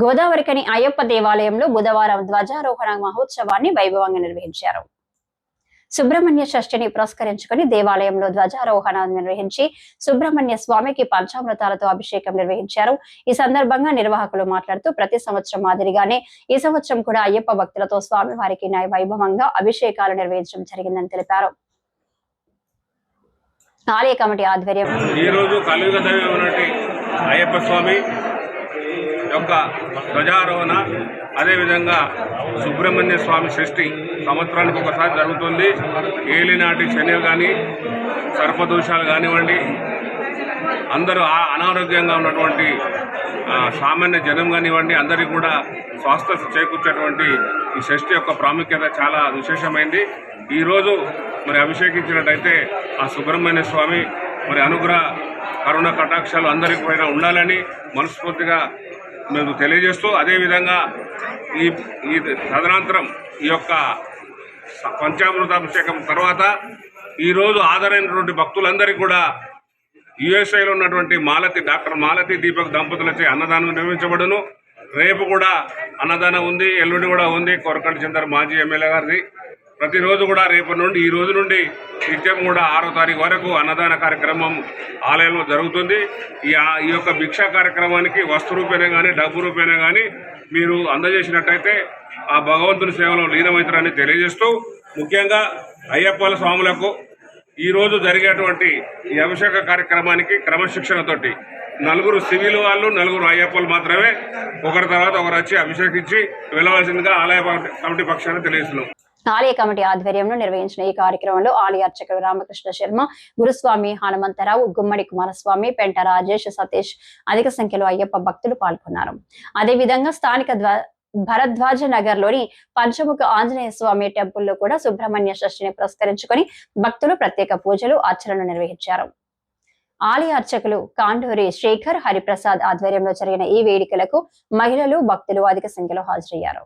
గోదావరికని అయ్యప్ప దేవాలయంలో బుధవారం ధ్వజారోహణ మహోత్సవాన్ని వైభవంగా నిర్వహించారు. సుబ్రహ్మణ్య షష్ఠిని పురస్కరించుకుని దేవాలయంలో ధ్వజారోహణ నిర్వహించి సుబ్రహ్మణ్య స్వామికి పంచామృతాలతో అభిషేకం నిర్వహించారు. ఈ సందర్భంగా నిర్వాహకులు మాట్లాడుతూ ప్రతి సంవత్సరం మాదిరిగానే ఈ సంవత్సరం కూడా అయ్యప్ప భక్తులతో స్వామివారికి న్యాయ వైభవంగా అభిషేకాలు నిర్వహించడం జరిగిందని తెలిపారు. ఆలయ కమిటీ ఆధ్వర్యం ఈరోజు కలియుగ అయ్యప్ప స్వామి యొక్క ధ్వజారోహణ అదేవిధంగా సుబ్రహ్మణ్య స్వామి షష్ఠి సంవత్సరానికి ఒకసారి జరుగుతుంది. ఏలినాటి శని కానీ సర్పదోషాలు కానివ్వండి అందరూ ఆ- అనారోగ్యంగా ఉన్నటువంటి సామాన్య జనం కానివ్వండి అందరికీ కూడా స్వాస్థ్య చేకూర్చేటువంటి ఈ షష్ఠి యొక్క ప్రాముఖ్యత చాలా విశేషమైంది. ఈరోజు మరి అభిషేకించినట్టయితే ఆ సుబ్రహ్మణ్య స్వామి మరి అనుగ్రహ కరుణ కటాక్షాలు అందరికి పైన ఉండాలని మనస్ఫూర్తిగా మేము తెలియజేస్తూ అదేవిధంగా ఈ ఈ తదనంతరం ఈ యొక్క పంచామృతాభిషేకం తర్వాత ఈరోజు ఆదరైనటువంటి భక్తులందరికీ కూడా యుఎస్ఐలో ఉన్నటువంటి మాలతి డాక్టర్ మాలతి దీపక్ దంపతులచే అన్నదానం నిర్వహించబడును. రేపు కూడా అన్నదానం ఉంది ఎల్లుండి కూడా ఉంది. కొరకంటి చందర్ మాజీ ఎమ్మెల్యే గారిది. ప్రతిరోజు కూడా రేపటి నుండి ఈ రోజు నుండి నిత్యం కూడా ఆరో తారీఖు వరకు అన్నదాన కార్యక్రమం ఆలయంలో జరుగుతుంది. ఈ ఈ యొక్క భిక్షా కార్యక్రమానికి వస్తు రూపేణా కానీ డబ్బు రూపేణా కానీ మీరు అందజేసినట్టయితే ఆ భగవంతుని సేవలో లీనమవుతారని తెలియజేస్తూ ముఖ్యంగా అయ్యప్పల స్వాములకు ఈరోజు జరిగేటువంటి ఈ అభిషేక కార్యక్రమానికి క్రమశిక్షణతోటి నలుగురు సివిల్ వాళ్ళు నలుగురు అయ్యప్పలు మాత్రమే ఒకరి తర్వాత ఒకరు వచ్చి అభిషేకించి వెళ్ళవలసిందిగా ఆలయ కమిటీ పక్షాన్ని తెలియజేస్తున్నాం. ఆలయ కమిటీ ఆధ్వర్యంలో నిర్వహించిన ఈ కార్యక్రమంలో ఆలయ అర్చకులు రామకృష్ణ శర్మ గురుస్వామి హనుమంతరావు గుమ్మడి కుమారస్వామి పెంట రాజేష్ సతీష్ అధిక సంఖ్యలో అయ్యప్ప భక్తులు పాల్గొన్నారు. అదేవిధంగా స్థానిక భరద్వాజ నగర్లోని పంచముఖ ఆంజనేయ స్వామి టెంపుల్లో కూడా సుబ్రహ్మణ్య షష్ఠిని పురస్కరించుకొని భక్తులు ప్రత్యేక పూజలు అర్చనలు నిర్వహించారు. ఆలయ అర్చకులు కాండూరి శేఖర్ హరిప్రసాద్ ఆధ్వర్యంలో జరిగిన ఈ వేడుకలకు మహిళలు భక్తులు అధిక సంఖ్యలో హాజరయ్యారు.